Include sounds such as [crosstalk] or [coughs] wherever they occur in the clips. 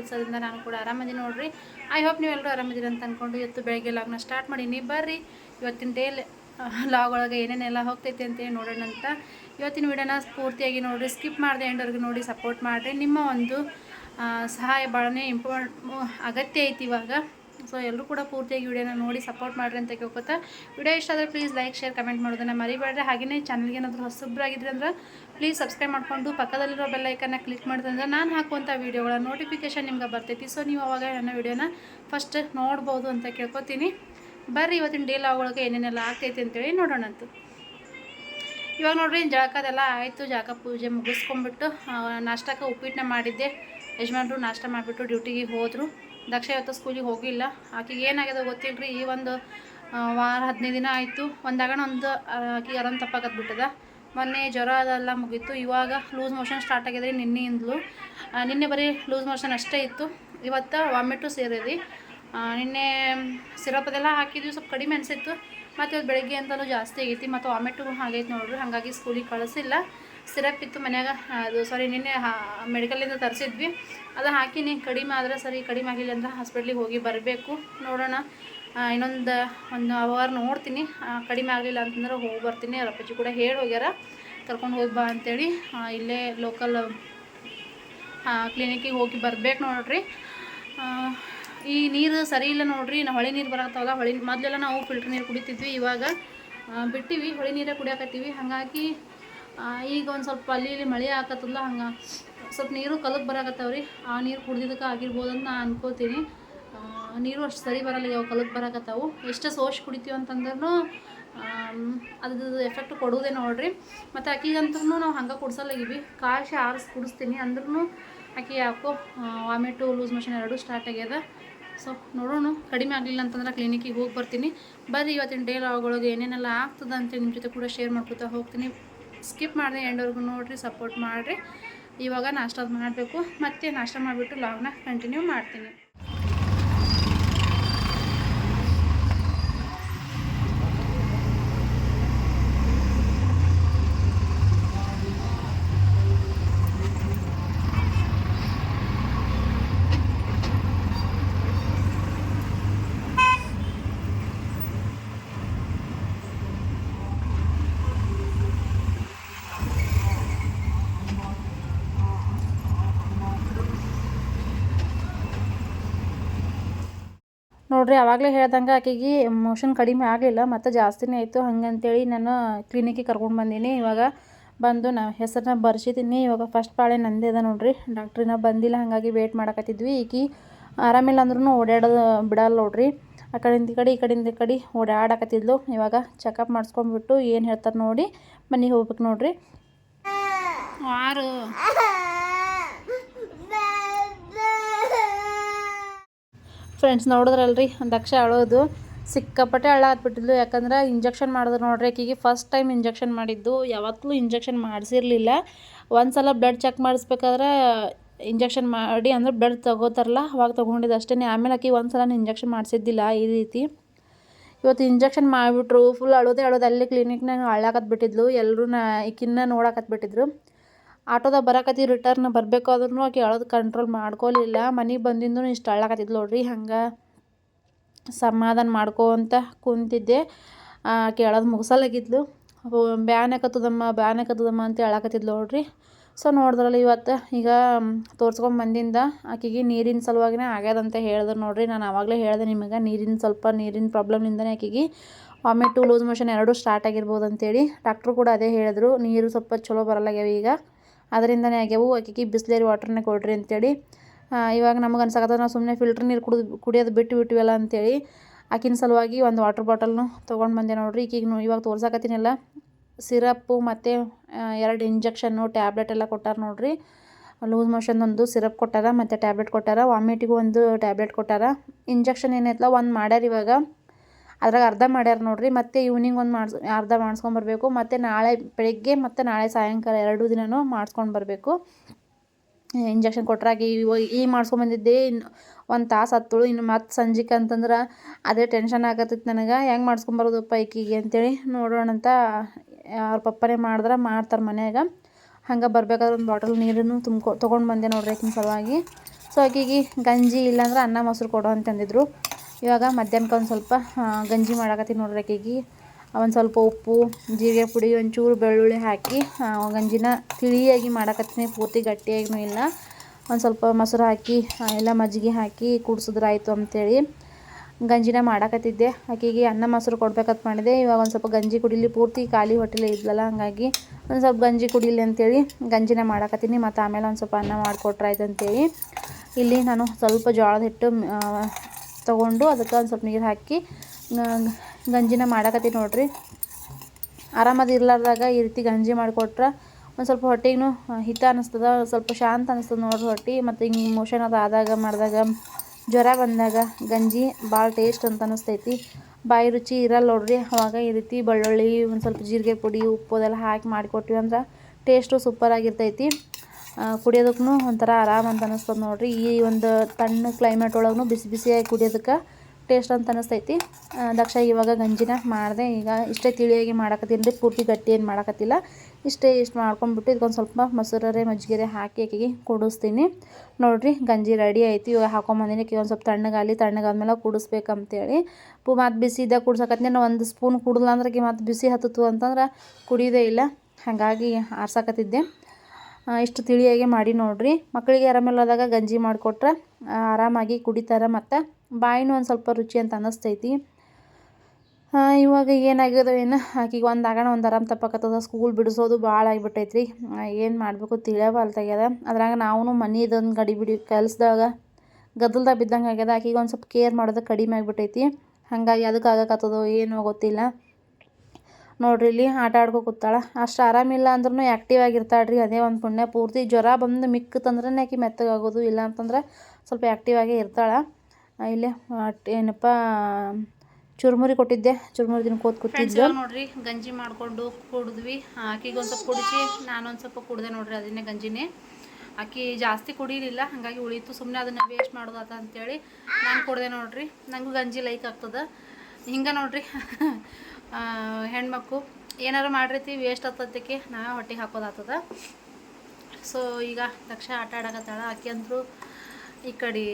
ಪ್ರೋತ್ಸಾಹದಿಂದ ನಾನು ಕೂಡ ಆರಾಮದಿ ನೋಡ್ರಿ. ಐ ಹೋಪ್ ನೀವೆಲ್ಲರೂ ಆರಾಮದಿರಿ ಅಂತ ಅಂದ್ಕೊಂಡು ಇವತ್ತು ಬೆಳಗ್ಗೆ ಲಾಗ್ನ ಸ್ಟಾರ್ಟ್ ಮಾಡೀನಿ. ಬರ್ರಿ, ಇವತ್ತಿನ ಡೇಲ್ ಲಾಗ್ ಒಳಗೆ ಏನೇನೆಲ್ಲ ಹೋಗ್ತೈತೆ ಅಂತೇಳಿ ನೋಡೋಣ ಅಂತ. ಇವತ್ತಿನ ವಿಡಿಯೋನ ಪೂರ್ತಿಯಾಗಿ ನೋಡಿರಿ ಸ್ಕಿಪ್ ಮಾಡಿದೆ ಎಂಡವ್ರಿಗೆ ನೋಡಿ ಸಪೋರ್ಟ್ ಮಾಡಿರಿ. ನಿಮ್ಮ ಒಂದು ಸಹಾಯ ಭಾಳನೇ ಇಂಪಾರ್ಟ್ ಅಗತ್ಯ ಐತಿ ಇವಾಗ. ಸೊ ಎಲ್ಲರೂ ಕೂಡ ಪೂರ್ತಿಯಾಗಿ ವಿಡಿಯೋನ ನೋಡಿ ಸಪೋರ್ಟ್ ಮಾಡಿರಿ ಅಂತ ಕೇಳ್ಕೊತಾ. ವಿಡಿಯೋ ಇಷ್ಟ ಆದರೆ ಪ್ಲೀಸ್ ಲೈಕ್ ಶೇರ್ ಕಮೆಂಟ್ ಮಾಡೋದನ್ನು ಮರಿಬೇಡ್ರಿ. ಹಾಗೆಯೇ ಚಾನಲ್ಗೆ ಏನಾದರೂ ಹೊಸಬ್ರಾಗಿದ್ರೆ ಅಂದ್ರೆ ಪ್ಲೀಸ್ ಸಬ್ಸ್ಕ್ರೈಬ್ ಮಾಡಿಕೊಂಡು ಪಕ್ಕದಲ್ಲಿರೋ ಬೆಲ್ಲೈಕನ್ನ ಕ್ಲಿಕ್ ಮಾಡಿದ್ರೆ ನಾನು ಹಾಕುವಂಥ ವೀಡಿಯೋಗಳ ನೋಟಿಫಿಕೇಶನ್ ನಿಮ್ಗೆ ಬರ್ತೈತಿ. ಸೊ ನೀವು ಅವಾಗ ನನ್ನ ವೀಡಿಯೋನ ಫಸ್ಟ್ ನೋಡ್ಬೋದು ಅಂತ ಕೇಳ್ಕೊತೀನಿ. ಬರ್ರಿ, ಇವತ್ತಿನ ಡೇಲ್ ಒಳಗೆ ಏನೇನೆಲ್ಲ ಆಗ್ತೈತಿ ಅಂತೇಳಿ ನೋಡೋಣಂತು ಇವಾಗ ನೋಡ್ರಿ ಜಳಕದೆಲ್ಲ ಆಯಿತು. ಜಳಕ ಪೂಜೆ ಮುಗಿಸ್ಕೊಂಡ್ಬಿಟ್ಟು ನಾಷ್ಟಕ್ಕೆ ಉಪ್ಪಿಟ್ಟನ್ನ ಮಾಡಿದ್ದೆ. ಯಜಮಾನ್ರು ನಾಷ್ಟ ಮಾಡಿಬಿಟ್ಟು ಡ್ಯೂಟಿಗೆ ಹೋದರು. ದಕ್ಷ ಇವತ್ತು ಸ್ಕೂಲಿಗೆ ಹೋಗಿಲ್ಲ. ಆಕೆಗೆ ಏನಾಗಿದೆ ಗೊತ್ತಿಲ್ಲ ರೀ ಈ ಒಂದು ವಾರ ಹದಿನೈದು ದಿನ ಆಯಿತು. ಒಂದಾಗಣ ಒಂದು ಆಕೆಗೆ ಆರಾಮ್ ತಪ್ಪಾಕತ್ಬಿಟ್ಟದ ಮೊನ್ನೆ ಜ್ವರ ಅದೆಲ್ಲ ಮುಗೀತು. ಇವಾಗ ಲೂಸ್ ಮೋಷನ್ ಸ್ಟಾರ್ಟ್ ಆಗಿದೆ ನಿನ್ನೆಯಿಂದಲೂ. ನಿನ್ನೆ ಬರೀ ಲೂಸ್ ಮೋಷನ್ ಅಷ್ಟೇ ಇತ್ತು. ಇವತ್ತು ವಾಮಿಟು ಸೇರಿದ್ರಿ ನಿನ್ನೆ ಸಿರಪ್ ಅದೆಲ್ಲ ಹಾಕಿದ್ವಿ, ಸ್ವಲ್ಪ ಕಡಿಮೆ ಅನಿಸಿತ್ತು. ಮತ್ತು ಇವತ್ತು ಬೆಳಗ್ಗೆ ಅಂತಲೂ ಜಾಸ್ತಿ ಆಗೈತಿ. ಮತ್ತು ವಾಮಿಟು ಆಗೈತೆ ನೋಡ್ರಿ. ಹಾಗಾಗಿ ಸ್ಕೂಲಿಗೆ ಕಳಿಸಿಲ್ಲ. ಸಿರಪ್ ಇತ್ತು ಮನ್ಯಾಗ. ಅದು ಸಾರಿ ನಿನ್ನೆ ಮೆಡಿಕಲಿಂದ ತರಿಸಿದ್ವಿ. ಅದು ಹಾಕಿನಿ. ಕಡಿಮೆ ಆದರೆ ಸರಿ, ಕಡಿಮೆ ಆಗಿಲ್ಲ ಅಂದ್ರೆ ಹಾಸ್ಪಿಟ್ಲಿಗೆ ಹೋಗಿ ಬರಬೇಕು. ನೋಡೋಣ. ಇನ್ನೊಂದು, ಒಂದು ಅವರ್ ನೋಡ್ತೀನಿ. ಕಡಿಮೆ ಆಗಲಿಲ್ಲ ಅಂತಂದ್ರೆ ಹೋಗಿ ಬರ್ತೀನಿ. ಅವ್ರ ಅಪ್ಪಾಜಿ ಕೂಡ ಹೇಳಿ ಹೋಗ್ಯಾರ. ಕರ್ಕೊಂಡು ಹೋಗಿ ಬಾ ಅಂತೇಳಿ ಇಲ್ಲೇ ಲೋಕಲ್ ಕ್ಲಿನಿಕ್ಕಿಗೆ ಹೋಗಿ ಬರ್ಬೇಕು ನೋಡ್ರಿ. ಈ ನೀರು ಸರಿ ಇಲ್ಲ ನೋಡ್ರಿ. ನಾವು ಹೊಳೆ ನೀರು ಬರತ್ತಾವಲ್ಲ ಹೊಳೆ ಮೊದಲೆಲ್ಲ ನಾವು ಫಿಲ್ಟರ್ ನೀರು ಕುಡಿತಿದ್ವಿ ಇವಾಗ. ಬಿಟ್ಟಿವಿ, ಹೊಳೆ ನೀರೇ ಕುಡಿಯಕತ್ತೀವಿ. ಹಾಗಾಗಿ ಈಗ ಒಂದು ಸ್ವಲ್ಪ ಅಲ್ಲಿ ಇಲ್ಲಿ ಮಳೆ ಹಾಕತ್ತಲ್ಲ ಹಂಗೆ ಸ್ವಲ್ಪ ನೀರು ಕಲಕ್ಕೆ ಬರಾಕತ್ತಾವ್ರಿ. ಆ ನೀರು ಕುಡ್ದಿದ್ದಕ್ಕೆ ಆಗಿರ್ಬೋದು ಅಂತ ನಾನು ಅನ್ಕೋತೀನಿ. ನೀರು ಅಷ್ಟು ಸರಿ ಬರಲ್ಲ ಯಾವ ಕಲಕ್ಕೆ ಬರಕತ್ತಾವು ಎಷ್ಟು ಸೋಶ್ ಕುಡಿತೀವಿ ಅಂತಂದ್ರೂ ಅದ್ರದ್ದು ಎಫೆಕ್ಟ್ ಕೊಡೋದೇ ನೋಡ್ರಿ. ಮತ್ತು ಆಕಿಗಂತೂ ನಾವು ಹಂಗೆ ಕುಡ್ಸಲ್ಲಾಗಿವಿ. ಕಾಶಿ ಆರಿಸಿ ಕುಡಿಸ್ತೀನಿ ಅಂದ್ರೂ ಆಕೆ ಯಾಕೋ ವಾಮಿಟು, ಲೂಸ್ ಮೋಷನ್ ಎರಡೂ ಸ್ಟಾರ್ಟ್ ಆಗ್ಯದ. ಸೊ ನೋಡೋಣ. ಕಡಿಮೆ ಆಗಲಿಲ್ಲ ಅಂತಂದ್ರೆ ಕ್ಲಿನಿಕ್ಕಿಗೆ ಹೋಗಿ ಬರ್ತೀನಿ. ಬರ್ರಿ, ಇವತ್ತಿನ ಡೇ ಒಳಗೆ ಏನೇನೆಲ್ಲ ಆಗ್ತದೆ ಅಂತ ನಿಮ್ಮ ಜೊತೆ ಕೂಡ ಶೇರ್ ಮಾಡ್ಕೊತಾ ಹೋಗ್ತೀನಿ. ಸ್ಕಿಪ್ ಮಾಡಿದೆ ಎಂಡವ್ರಿಗೂ ನೋಡಿರಿ ಸಪೋರ್ಟ್ ಮಾಡಿರಿ. ಇವಾಗ ನಾಷ್ಟ ಮಾಡಬೇಕು. ಮತ್ತೆ ನಾಷ್ಟ ಮಾಡಿಬಿಟ್ಟು ಲಾಗ್ನ ಕಂಟಿನ್ಯೂ ಮಾಡ್ತೀನಿ. ನೋಡ್ರಿ, ಅವಾಗಲೇ ಹೇಳ್ದಂಗೆ ಆಕೆಗೆ ಮೋಷನ್ ಕಡಿಮೆ ಆಗಲಿಲ್ಲ, ಮತ್ತು ಜಾಸ್ತಿನೇ ಆಯಿತು. ಹಂಗಂತೇಳಿ ನಾನು ಕ್ಲಿನಿಕ್ಕಿಗೆ ಕರ್ಕೊಂಡು ಬಂದೀನಿ. ಇವಾಗ ಬಂದು ನಾ ಹೆಸರನ್ನ ಬರ್ಸಿದ್ದೀನಿ ಇವಾಗ ಫಸ್ಟ್ ಪಾಳೆ ನಂದೇ ಅದ ನೋಡ್ರಿ. ಡಾಕ್ಟ್ರಿನ ಬಂದಿಲ್ಲ, ಹಾಗಾಗಿ ವೇಟ್ ಮಾಡಕತ್ತಿದ್ವಿ. ಈಕಿ ಆರಾಮಿಲ್ಲ ಅಂದ್ರೂ ಓಡಾಡೋದು ಬಿಡಲ್ಲ ನೋಡ್ರಿ. ಆ ಕಡೆಯಿಂದ ಈ ಕಡೆ, ಈ ಕಡೆಯಿಂದ ಈ ಕಡೆ ಓಡಾಡಕತ್ತಿದ್ಲು. ಇವಾಗ ಚೆಕಪ್ ಮಾಡಿಸ್ಕೊಂಡ್ಬಿಟ್ಟು ಏನು ಹೇಳ್ತಾರೆ ನೋಡಿ ಮನೆಗೆ ಹೋಗ್ಬೇಕು ನೋಡ್ರಿ. ಆರು. ಫ್ರೆಂಡ್ಸ್ ನೋಡಿದ್ರಲ್ರಿ ದಕ್ಷ ಅಳೋದು. ಸಿಕ್ಕಾಪಟ್ಟೆ ಹಳ್ಳ ಯಾಕಂದ್ರೆ ಇಂಜೆಕ್ಷನ್ ಮಾಡಿದ್ರು ನೋಡ್ರಿ ಆಕಿಗೆ ಫಸ್ಟ್ ಟೈಮ್ ಇಂಜೆಕ್ಷನ್ ಮಾಡಿದ್ದು. ಯಾವತ್ತೂ ಇಂಜೆಕ್ಷನ್ ಮಾಡಿಸಿರ್ಲಿಲ್ಲ. ಒಂದು ಸಲ ಬ್ಲಡ್ ಚೆಕ್ ಮಾಡಿಸ್ಬೇಕಾದ್ರೆ ಇಂಜೆಕ್ಷನ್ ಮಾಡಿ ಅಂದ್ರೆ ಬ್ಲಡ್ ತಗೋತಾರಲ್ಲ, ಅವಾಗ ತೊಗೊಂಡಿದ್ದು ಅಷ್ಟೇ ಆಮೇಲೆ ಆಕಿ ಒಂದು ಸಲ ಇಂಜೆಕ್ಷನ್ ಮಾಡಿಸಿದ್ದಿಲ್ಲ ಈ ರೀತಿ. ಇವತ್ತು ಇಂಜೆಕ್ಷನ್ ಮಾಡಿಬಿಟ್ರು. ಫುಲ್ ಅಳೋದೇ ಅಳೋದು. ಅಲ್ಲಿ ಕ್ಲಿನಿಕ್ನಾಗ ಅಳ್ಳಾಕತ್ಬಿಟ್ಟಿದ್ಲು ಎಲ್ಲರೂ ಈಕಿನ್ನ ನೋಡಕತ್ಬಿಟ್ಟಿದ್ರು. ಆಟೋದಾಗ ಬರಾಕತ್ತಿ ರಿಟರ್ನ್ ಬರಬೇಕಾದ್ರೂ ಆಕೆ ಅಳೋದು ಕಂಟ್ರೋಲ್ ಮಾಡ್ಕೊಲಿಲ್ಲ. ಮನೆಗೆ ಬಂದಿಂದೂ ಇಷ್ಟು ಅಳ್ಳಾಕತ್ತಿದ್ಲು ನೋಡ್ರಿ, ಹಂಗೆ ಸಮಾಧಾನ ಮಾಡ್ಕೊಂತ ಕುಂತಿದ್ದೆ. ಆಕೆ ಅಳೋದು ಮುಗಿಸಲಾಗಿದ್ಲು. ಬ್ಯಾನಕತ್ತದಮ್ಮ ಬ್ಯಾನಕತ್ತದಮ್ಮ ಅಂತ ಹೇಳಕತ್ತಿದ್ಲು ನೋಡ್ರಿ. ಸೊ ನೋಡಿದ್ರಲ್ಲ ಇವತ್ತು ಈಗ ತೋರ್ಸ್ಕೊಂಡ್ ಬಂದಿಂದ ಆಕೆಗೆ ನೀರಿನ ಸಲುವಾಗಿನೇ ಆಗ್ಯದಂತ ಹೇಳಿದ್ರು ನೋಡ್ರಿ. ನಾನು ಆವಾಗಲೇ ಹೇಳಿದೆ ನಿಮಗೆ, ನೀರಿನ ಸ್ವಲ್ಪ ನೀರಿನ ಪ್ರಾಬ್ಲಮ್ನಿಂದನೇ ಆಕೆಗೆ ವಾಮಿಟು ಲೂಸ್ ಮೋಷನ್ ಎರಡೂ ಸ್ಟಾರ್ಟ್ ಆಗಿರ್ಬೋದು ಅಂತೇಳಿ ಡಾಕ್ಟ್ರು ಕೂಡ ಅದೇ ಹೇಳಿದ್ರು, ನೀರು ಸ್ವಲ್ಪ ಚಲೋ ಬರಲ್ಲಾಗ್ಯಾವ ಈಗ. ಅದರಿಂದನೇ ಆಗ್ಯಾವು. ಆಕೆಗೆ ಬಿಸ್ಲೇರಿ ವಾಟರ್ನೇ ಕೊಡ್ರಿ ಅಂತೇಳಿ. ಇವಾಗ ನಮಗೆ ಅನ್ಸಕತ್ತದ ನಾವು ಸುಮ್ಮನೆ ಫಿಲ್ಟರ್ ನೀರು ಕುಡಿದು, ಕುಡಿಯೋದು ಬಿಟ್ಟು ಬಿಟ್ಟಿವಲ್ಲ ಅಂತೇಳಿ ಆಕಿನ ಸಲುವಾಗಿ ಒಂದು ವಾಟರ್ ಬಾಟಲ್ನು ತೊಗೊಂಡು ಬಂದೆ ನೋಡ್ರಿ. ಈಗೀಗ ಇವಾಗ ತೋರ್ಸಕತ್ತೀನಲ್ಲ. ಸಿರಪ್ಪು ಮತ್ತು ಎರಡು ಇಂಜೆಕ್ಷನ್ನು ಟ್ಯಾಬ್ಲೆಟ್ ಎಲ್ಲ ಕೊಟ್ಟಾರ ನೋಡ್ರಿ. ಲೂಸ್ ಮೋಷನ್ ಒಂದು ಸಿರಪ್ ಕೊಟ್ಟಾರ, ಮತ್ತು ಟ್ಯಾಬ್ಲೆಟ್ ಕೊಟ್ಟಾರ ವಾಮಿಟಿಗೂ ಒಂದು ಟ್ಯಾಬ್ಲೆಟ್ ಕೊಟ್ಟಾರ. ಇಂಜೆಕ್ಷನ್ ಏನೈತಲ್ಲ ಒಂದು ಮಾಡ್ಯಾರ ಇವಾಗ. ಅದ್ರಾಗ ಅರ್ಧ ಮಾಡ್ಯಾರ ನೋಡ್ರಿ, ಮತ್ತೆ ಈವ್ನಿಂಗ್ ಒಂದು ಮಾಡ್ಸ್, ಅರ್ಧ ಮಾಡಿಸ್ಕೊಂಬರ್ಬೇಕು ಮತ್ತು ನಾಳೆ ಬೆಳಗ್ಗೆ ಮತ್ತು ನಾಳೆ ಸಾಯಂಕಾಲ ಎರಡೂ ದಿನನೂ ಮಾಡಿಸ್ಕೊಂಡು ಬರಬೇಕು. ಇಂಜೆಕ್ಷನ್ ಕೊಟ್ಟರಾಗಿ ಈ ಈಗ ಮಾಡಿಸ್ಕೊಂಬಂದಿದ್ದೆ ಇನ್ನು ಒಂದು ತಾಸು ಹತ್ತಳು, ಇನ್ನು ಮತ್ತೆ ಸಂಜೆಗೆ ಅಂತಂದ್ರೆ ಅದೇ ಟೆನ್ಷನ್ ಆಗತ್ತಿತ್ತು ನನಗೆ, ಹೆಂಗೆ ಮಾಡಿಸ್ಕೊಂಬರೋದಪ್ಪ ಈಕಿಗೆ ಅಂತೇಳಿ ನೋಡೋಣ ಅಂತ ಅವ್ರ ಪಪ್ಪನೇ ಮಾಡಿದ್ರೆ, ಮಾಡ್ತಾರೆ ಮನ್ಯಾಗ. ಹಂಗೆ ಬರ್ಬೇಕಾದ್ರೆ ಒಂದು ಬಾಟಲ್ ನೀರನ್ನು ತುಂಬ್ಕೊ, ತೊಗೊಂಡು ಬಂದೆ ನೋಡ್ರಿ ಆಕಿನ ಸಲುವಾಗಿ. ಸೊ ಆಕಿಗೆ ಗಂಜಿ ಇಲ್ಲಾಂದ್ರೆ ಅನ್ನ ಮೊಸರು ಕೊಡು ಅಂತಂದಿದ್ರು. ಇವಾಗ ಮಧ್ಯಾಹ್ನಕ್ಕೆ ಒಂದು ಸ್ವಲ್ಪ ಗಂಜಿ ಮಾಡಾಕತ್ತೀನಿ ನೋಡ್ರಿ ಆಕೆಗೆ ಒಂದು ಸ್ವಲ್ಪ ಉಪ್ಪು, ಜೀರಿಗೆ ಪುಡಿ, ಒಂಚೂರು ಬೆಳ್ಳುಳ್ಳಿ ಹಾಕಿ ಗಂಜಿನ ತಿಳಿಯಾಗಿ ಮಾಡಾಕತ್ತೀನಿ, ಪೂರ್ತಿ ಗಟ್ಟಿಯಾಗಿ ಇಲ್ಲ. ಒಂದು ಸ್ವಲ್ಪ ಮೊಸರು ಹಾಕಿ ಎಲ್ಲ ಮಜ್ಜಿಗೆ ಹಾಕಿ ಕುಡ್ಸಿದ್ರೆ ಆಯಿತು ಅಂತೇಳಿ ಗಂಜಿನ ಮಾಡಾಕತ್ತಿದ್ದೆ. ಆಕೆಗೆ ಅನ್ನ ಮೊಸರು ಕೊಡ್ಬೇಕಂತ ಮಾಡಿದೆ. ಇವಾಗ ಒಂದು ಸ್ವಲ್ಪ ಗಂಜಿ ಕುಡಿಲಿ, ಪೂರ್ತಿ ಖಾಲಿ ಹೊಟ್ಟೆಲಿ ಇದ್ಲಲ್ಲ ಹಾಗಾಗಿ ಒಂದು ಸ್ವಲ್ಪ ಗಂಜಿ ಕುಡಿಲಿ ಅಂತೇಳಿ ಗಂಜಿನ ಮಾಡಾಕತ್ತೀನಿ. ಮತ್ತು ಆಮೇಲೆ ಒಂದು ಸ್ವಲ್ಪ ಅನ್ನ ಮಾಡಿಕೊಟ್ರಾಯ್ತು ಅಂತೇಳಿ. ಇಲ್ಲಿ ನಾನು ಸ್ವಲ್ಪ ಜೋಳದ ಹಿಟ್ಟು ತಗೊಂಡು ಅದಕ್ಕೆ ಒಂದು ಸ್ವಲ್ಪ ನೀರು ಹಾಕಿ ಗಂಜಿನ ಮಾಡಾಕತ್ತೀನಿ ನೋಡ್ರಿ. ಆರಾಮದು ಇರ್ಲಾರ್ದಾಗ ಈ ರೀತಿ ಗಂಜಿ ಮಾಡಿಕೊಟ್ರೆ ಒಂದು ಸ್ವಲ್ಪ ಹೊಟ್ಟೆಗೂ ಹಿತ ಅನ್ನಿಸ್ತದ ಸ್ವಲ್ಪ ಶಾಂತ ಅನಿಸ್ತದ ನೋಡ್ರಿ ಹೊಟ್ಟೆ. ಮತ್ತು ಹಿಂಗೆ ಮೋಷನ್ ಅದು ಆದಾಗ ಮಾಡಿದಾಗ ಜ್ವರ ಬಂದಾಗ ಗಂಜಿ ಭಾಳ ಟೇಸ್ಟ್ ಅಂತ ಅನಿಸ್ತೈತಿ. ಬಾಯಿ ರುಚಿ ಇರಲ್ಲ ನೋಡ್ರಿ. ಅವಾಗ ಈ ರೀತಿ ಬೆಳ್ಳುಳ್ಳಿ, ಒಂದು ಸ್ವಲ್ಪ ಜೀರಿಗೆ ಪುಡಿ, ಉಪ್ಪು ಅದೆಲ್ಲ ಹಾಕಿ ಮಾಡಿಕೊಟ್ವಿ ಅಂದ್ರೆ ಟೇಸ್ಟು ಸೂಪರ್ ಆಗಿರ್ತೈತಿ. ಕುಡಿಯೋದಕ್ಕೂ ಒಂಥರ ಆರಾಮ ಅಂತ ಅನಿಸ್ತದೆ ನೋಡ್ರಿ. ಈ ಒಂದು ತಣ್ಣ ಕ್ಲೈಮೇಟ್ ಒಳಗೂ ಬಿಸಿ ಬಿಸಿಯಾಗಿ ಕುಡಿಯೋದಕ್ಕೆ ಟೇಸ್ಟ್ ಅಂತ ಅನ್ನಿಸ್ತೈತಿ ದಕ್ಷ ಇವಾಗ ಗಂಜಿನ ಮಾಡಿದೆ. ಈಗ ಇಷ್ಟೇ ತಿಳಿಯಾಗಿ ಮಾಡಾಕತ್ತೀನಿ ರೀ ಪೂರ್ತಿ ಗಟ್ಟಿ ಏನು ಮಾಡಾಕತ್ತಿಲ್ಲ. ಇಷ್ಟೇ ಇಷ್ಟು ಮಾಡ್ಕೊಂಡ್ಬಿಟ್ಟು ಇದಕ್ಕೊಂದು ಸ್ವಲ್ಪ ಮೊಸರರೆ, ಮಜ್ಜಿಗೆರೆ ಹಾಕಿ ಆಕೆಗೆ ಕುಡಿಸ್ತೀನಿ. ನೋಡಿರಿ, ಗಂಜಿ ರೆಡಿ ಆಯ್ತು. ಇವಾಗ ಹಾಕೊಂಬಂದಿನಿ ಆಕೆಗೆ ಒಂದು ಸ್ವಲ್ಪ ತಣ್ಣಗಾಲಿ ತಣ್ಣಗಾದ್ಮೇಲೆ ಕುಡಿಸ್ಬೇಕಂತೇಳಿ. ಪು ಮತ್ತು ಬಿಸಿ ಇದ್ದಾಗ ಕುಡ್ಸಕತ್ತೀನಿ. ನಾನು ಒಂದು ಸ್ಪೂನ್ ಕುಡಿದ್ಲ ಅಂದ್ರೆ ಆಕೆ ಮತ್ತು ಬಿಸಿ ಹತ್ತಿತು ಅಂತಂದ್ರೆ ಕುಡಿಯೋದೇ ಇಲ್ಲ. ಹಾಗಾಗಿ ಆರ್ಸಕತ್ತಿದ್ದೆ. ಇಷ್ಟು ತಿಳಿಯಾಗಿ ಮಾಡಿ ನೋಡ್ರಿ. ಮಕ್ಕಳಿಗೆ ಆರಾಮಿಲ್ಲದಾಗ ಗಂಜಿ ಮಾಡಿಕೊಟ್ರೆ ಆರಾಮಾಗಿ ಕುಡಿತಾರೆ ಮತ್ತು ಬಾಯಿನೂ ಒಂದು ಸ್ವಲ್ಪ ರುಚಿ ಅಂತ ಅನ್ನಿಸ್ತೈತಿ. ಇವಾಗ ಏನಾಗ್ಯದ ಏನು, ಆಕಿಗೆ ಒಂದು ಆಗಣ, ಒಂದು ಆರಾಮ್ ತಪ್ಪಕತ್ತದ. ಸ್ಕೂಲ್ ಬಿಡಿಸೋದು ಭಾಳ ಆಗಿಬಿಟ್ಟೈತ್ರಿ. ಏನು ಮಾಡಬೇಕು ತಿಳಿಯಬಲ್ತಾಗ್ಯದ ಅದ್ರಾಗ ನಾವು ಮನೆ ಇದೊಂದು ಗಡಿ ಬಿಡಿ, ಕೆಲಸದಾಗ ಗದ್ದಲ್ದಾಗ ಬಿದ್ದಂಗೆ ಆಗ್ಯದ. ಆಕಿಗೆ ಒಂದು ಸ್ವಲ್ಪ ಕೇರ್ ಮಾಡೋದು ಕಡಿಮೆ ಆಗಿಬಿಟ್ಟೈತಿ. ಹಾಗಾಗಿ ಅದಕ್ಕೆ ಆಗಕತ್ತದೋ ಏನೋ ಗೊತ್ತಿಲ್ಲ. ನೋಡ್ರಿ, ಇಲ್ಲಿ ಆಟ ಆಡ್ಕೊ ಕೂತಾಳ. ಅಷ್ಟು ಆರಾಮಿಲ್ಲ ಅಂದ್ರೂ ಆ್ಯಕ್ಟಿವ್ ಆಗಿರ್ತಾಳೆ ರೀ ಅದೇ ಒಂದು ಪುಣ್ಯ ಪೂರ್ತಿ. ಜ್ವರ ಬಂದು ಮಿಕ್ಕತ್ತಂದ್ರೆ ಆಕೆ ಮೆತ್ತಗಾಗೋದು ಇಲ್ಲ ಅಂತಂದ್ರೆ ಸ್ವಲ್ಪ ಆ್ಯಕ್ಟಿವ್ ಆಗೇ ಇರ್ತಾಳೆ. ಇಲ್ಲಿ ಏನಪ್ಪ, ಚುರುಮುರಿ ಕೊಟ್ಟಿದ್ದೆ. ಚುರುಮುರಿ ದಿನಕ್ಕೆ ಕೂತಿದ್ದೆ. ನೋಡ್ರಿ? ಗಂಜಿ ಮಾಡಿಕೊಂಡು ಕುಡಿದ್ವಿ. ಆಕಿಗೆ ಒಂದು ಸ್ವಲ್ಪ ಕುಡಿಸಿ, ನಾನೊಂದು ಸ್ವಲ್ಪ ಕುಡಿದೆ ನೋಡ್ರಿ ಅದನ್ನೇ ಗಂಜಿನೇ. ಆಕಿ ಜಾಸ್ತಿ ಕುಡಿಲಿಲ್ಲ. ಹಾಗಾಗಿ ಉಳಿತು. ಸುಮ್ಮನೆ ಅದನ್ನು ವೇಸ್ಟ್ ಮಾಡೋದಾತ ಅಂತೇಳಿ ನಾನು ಕುಡ್ದೆ ನೋಡ್ರಿ. ನನಗೂ ಗಂಜಿ ಲೈಕ್ ಆಗ್ತದ. ಹಿಂಗೆ ನೋಡ್ರಿ. ಹೆಣ್ಮಕ್ಳು, ಏನಾರು ಮಾಡಿರ್ತೀವಿ ವೇಸ್ಟ್ ಆಗ್ತದಕ್ಕೆ, ನಾ ಹೊಟ್ಟೆಗೆ ಹಾಕೋದಾಗ್ತದ ಸೊ ಈಗ ದಕ್ಷ ಆಟ ಆಡಕತ್ತಾಳ, ಆಕೆ ಅಂದರು ಈ ಕಡೆ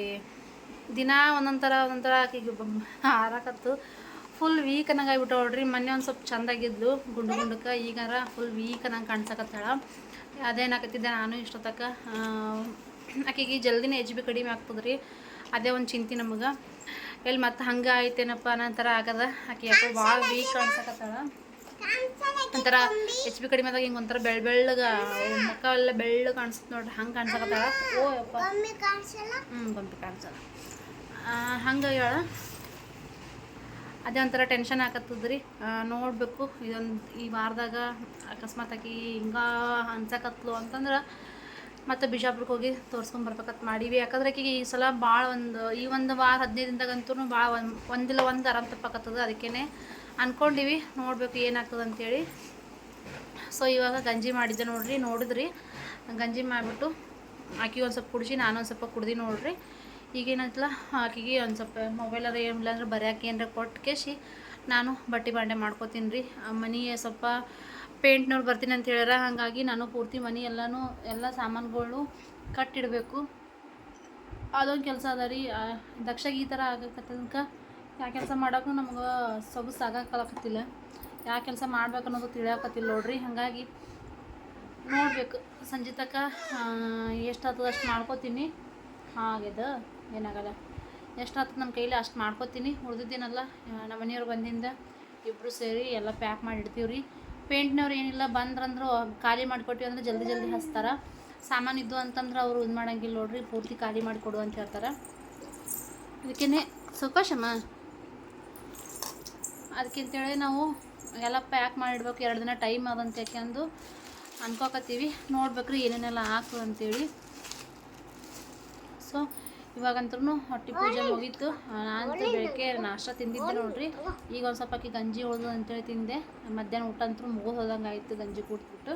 ದಿನ ಒಂದೊಂಥರ ಒಂದೊಂಥರ ಆಕೆಗೆ ಹಾರಾಕತ್ತು. ಫುಲ್ ವೀಕ್ ಅನ್ನಂಗೆ ಆಗ್ಬಿಟ್ಟು ನೋಡ್ರಿ, ಮೊನ್ನೆ ಒಂದು ಸ್ವಲ್ಪ ಚಂದಾಗಿದ್ಲು ಗುಂಡು ಗುಂಡಕ್ಕೆ, ಈಗಾರ ಫುಲ್ ವೀಕ್ ಅನ್ನಂಗೆ ಕಾಣಿಸಕತ್ತಾಳ. ಅದೇನಾಕತ್ತಿದ್ದೆ, ನಾನು ಇಷ್ಟೊತ್ತಕ್ಕ ಆಕೆಗೆ ಜಲ್ದಿನೇ ಎಚ್ ಬಿ ಕಡಿಮೆ ಆಗ್ತದ್ರಿ. ಅದೇ ಒಂದು ಚಿಂತೆ ನಮಗೆ. ಎಲ್ಲಿ ಮತ್ತೆ ಹಂಗ ಆಯ್ತೇನಪ್ಪ ನಂತರ ಆಗದ. ಆಕೆ ಯಾಕೋ ಭಾಳ ವೀಕ್ ಕಾಣ್ಸಕತ್ತಾಳ ಒಂಥರ ಎಚ್ ಬಿ ಕಡಿಮೆ ಆದಾಗ ಹಿಂಗೆ ಒಂಥರ ಬೆಳ್ ಬೆಳ್ಳಗ ಮುಖ ಎಲ್ಲ ಬೆಳ್ಳಗ ಕಾಣ್ಸತ್ ನೋಡ್ರಿ ಹಂಗೆ ಕಾಣಿಸಕತ್ತಾಳ. ಓ ಯಪ್ಪ. ಹ್ಞೂ ಗೊಂಬೆ ಕಾಣಿಸಲ್ಲ ಹಂಗೆ ಹೇಳ. ಅದೇ ಒಂಥರ ಟೆನ್ಷನ್ ಆಕತ್ತದ್ರಿ ನೋಡಬೇಕು ಇದೊಂದು ಈ ವಾರದಾಗ ಅಕಸ್ಮಾತ್ ಆಕಿ ಹಿಂಗ ಅನ್ಸಕತ್ಲು ಅಂತಂದ್ರೆ ಮತ್ತು ಬಿಜಾಪುರಕ್ಕೆ ಹೋಗಿ ತೋರಿಸ್ಕೊಂಬರ್ಬೇಕಂತ ಮಾಡೀವಿ. ಯಾಕಂದ್ರೆ ಆಕೆಗೆ ಈ ಸಲ ಭಾಳ ಒಂದು, ಈ ಒಂದು ವಾರ ಹದಿನೈದು ದಿನದಾಗಂತೂ ಭಾಳ ಒಂದು, ಒಂದಿಲ್ಲ ಒಂದು ಆರಾಮ್ ತಪ್ಪಕತ್ತದ ಅದಕ್ಕೇ ಅಂದ್ಕೊಂಡಿವಿ ನೋಡಬೇಕು ಏನಾಗ್ತದೆ ಅಂತೇಳಿ. ಸೊ ಇವಾಗ ಗಂಜಿ ಮಾಡಿದ್ದೆ ನೋಡ್ರಿ, ನೋಡಿದ್ರಿ. ಗಂಜಿ ಮಾಡಿಬಿಟ್ಟು ಆಕಿಗೆ ಒಂದು ಸ್ವಲ್ಪ ಕುಡಿಸಿ, ನಾನು ಒಂದು ಸ್ವಲ್ಪ ಕುಡ್ದು ನೋಡ್ರಿ. ಈಗೇನಂತಲ್ಲ, ಆಕಿಗೆ ಒಂದು ಸ್ವಲ್ಪ ಮೊಬೈಲರ ಏನಿಲ್ಲ ಅಂದ್ರೆ ಬರೆಯೋಕೆ ಏನಾರ ಕೊಟ್ಟು ಕೇಸಿ ನಾನು ಬಟ್ಟೆ ಬಾಂಡೆ ಮಾಡ್ಕೋತೀನಿ ರೀ ಮನೆ ಸ್ವಲ್ಪ ಪೇಂಟ್ನವ್ರು ಬರ್ತೀನಿ ಅಂತ ಹೇಳ್ಯಾರ. ಹಾಗಾಗಿ ನಾನು ಪೂರ್ತಿ ಮನೆ ಎಲ್ಲನೂ, ಎಲ್ಲ ಸಾಮಾನುಗಳು ಕಟ್ಟಿಡಬೇಕು. ಅದೊಂದು ಕೆಲಸ ಅದ ರೀ. ದಕ್ಷಗೆ ಈ ಥರ ಆಗಕತ್ತನ್ಕ ಯಾವ ಕೆಲಸ ಮಾಡೋಕ್ಕೂ ನಮ್ಗೆ ಸೊಗಸು ಸಾಗಾಕಲಕತ್ತಿಲ್ಲ ಯಾವ ಕೆಲಸ ಮಾಡ್ಬೇಕು ಅನ್ನೋದು ತಿಳಿಯಾಕತ್ತಿಲ್ಲ ನೋಡ್ರಿ. ಹಾಗಾಗಿ ನೋಡಬೇಕು. ಸಂಜೆ ತನಕ ಎಷ್ಟು ಆಗ್ತದೆ ಅಷ್ಟು ಮಾಡ್ಕೋತೀನಿ. ಆಗಿದೆ ಏನಾಗಲ್ಲ. ಎಷ್ಟು ನಮ್ಮ ಕೈಲಿ ಅಷ್ಟು ಮಾಡ್ಕೋತೀನಿ. ಉಳಿದಿದ್ದೇನಲ್ಲ, ನಮ್ಮ ಮನೆಯವ್ರು ಬಂದಿಂದ ಇಬ್ಬರು ಸೇರಿ ಎಲ್ಲ ಪ್ಯಾಕ್ ಮಾಡಿ ಇಡ್ತೀವಿ ರೀ ಪೇಂಟ್ನವ್ರು ಏನಿಲ್ಲ, ಬಂದ್ರಂದ್ರು ಖಾಲಿ ಮಾಡಿಕೊಟ್ಟಿವಿ ಅಂದ್ರೆ ಜಲ್ದಿ ಜಲ್ದಿ ಹಚ್ತಾರೆ. ಸಾಮಾನು ಇದ್ದು ಅಂತಂದ್ರೆ ಅವರು ಇದು ಮಾಡಂಗಿಲ್ಲ ನೋಡ್ರಿ, ಪೂರ್ತಿ ಖಾಲಿ ಮಾಡಿಕೊಡು ಅಂತ ಹೇಳ್ತಾರೆ. ಅದಕ್ಕೇ ಸುಖಶಮ್ಮ ಅದಕ್ಕಿಂತೇಳಿ ನಾವು ಎಲ್ಲ ಪ್ಯಾಕ್ ಮಾಡಿಡ್ಬೇಕು, ಎರಡು ದಿನ ಟೈಮ್ ಅದಂತ ಯಾಕೆಂದು ಅನ್ಕೋಕತ್ತೀವಿ. ನೋಡ್ಬೇಕ್ರಿ ಏನೇನೆಲ್ಲ ಹಾಕು ಅಂತೇಳಿ. ಸೊ ಇವಾಗಂತೂ ಹೊಟ್ಟೆ ಪೂಜೆ ಮುಗೀತು. ನಾನು ಬೆಳಗ್ಗೆ ನಾಷ್ಟ ತಿಂದಿದ್ದೆ ನೋಡ್ರಿ. ಈಗ ಒಂದು ಸ್ವಲ್ಪ ಆಕಿ ಗಂಜಿ ಉಳ್ದು ಅಂತೇಳಿ ತಿಂದೆ. ಮಧ್ಯಾಹ್ನ ಊಟ ಅಂತೂ ಮುಗಿದು ಹೋದಂಗೆ ಆಯಿತು ಗಂಜಿ ಕೂಡ್ಬಿಟ್ಟು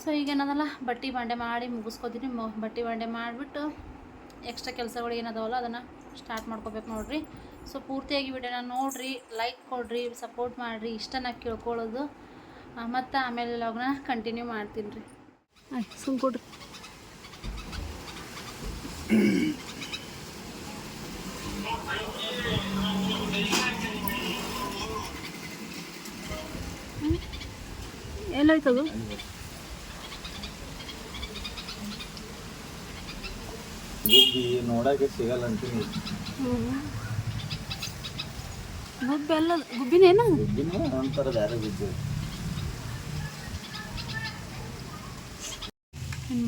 ಸೊ ಈಗೇನದಲ್ಲ ಬಟ್ಟೆ ಬಾಂಡೆ ಮಾಡಿ ಮುಗಿಸ್ಕೋತೀನಿ. ಬಟ್ಟೆ ಬಾಂಡೆ ಮಾಡಿಬಿಟ್ಟು ಎಕ್ಸ್ಟ್ರಾ ಕೆಲಸಗಳು ಏನದವಲ್ಲ ಅದನ್ನು ಸ್ಟಾರ್ಟ್ ಮಾಡ್ಕೋಬೇಕು ನೋಡ್ರಿ. ಸೊ ಪೂರ್ತಿಯಾಗಿ ವಿಡಿಯೋನ ನೋಡಿರಿ ಲೈಕ್ ಕೊಡ್ರಿ ಸಪೋರ್ಟ್ ಮಾಡಿರಿ, ಇಷ್ಟನ ಕೇಳ್ಕೊಳ್ಳೋದು. ಮತ್ತು ಆಮೇಲೆ ಲಾಗ್ನ ಕಂಟಿನ್ಯೂ ಮಾಡ್ತೀನಿ ರೀ. ಆಯ್ತು ಕೊಡ್ರಿ [coughs] ಎಲ್ಲೋಯ್ತದು? ಗುಬ್ಬಿ ನೋಡಕ್ಕೆ ಸಿಗಲ್ಲ ಅಂತೀನಿ. ಗುಬ್ಬಿ ಎಲ್ಲ ಗುಬ್ಬಿನೇನು ಗುಬ್ಬಿನೇ ಒಂಥರ ಬೇರೆ ಗುಬ್ಬಿ ಏನು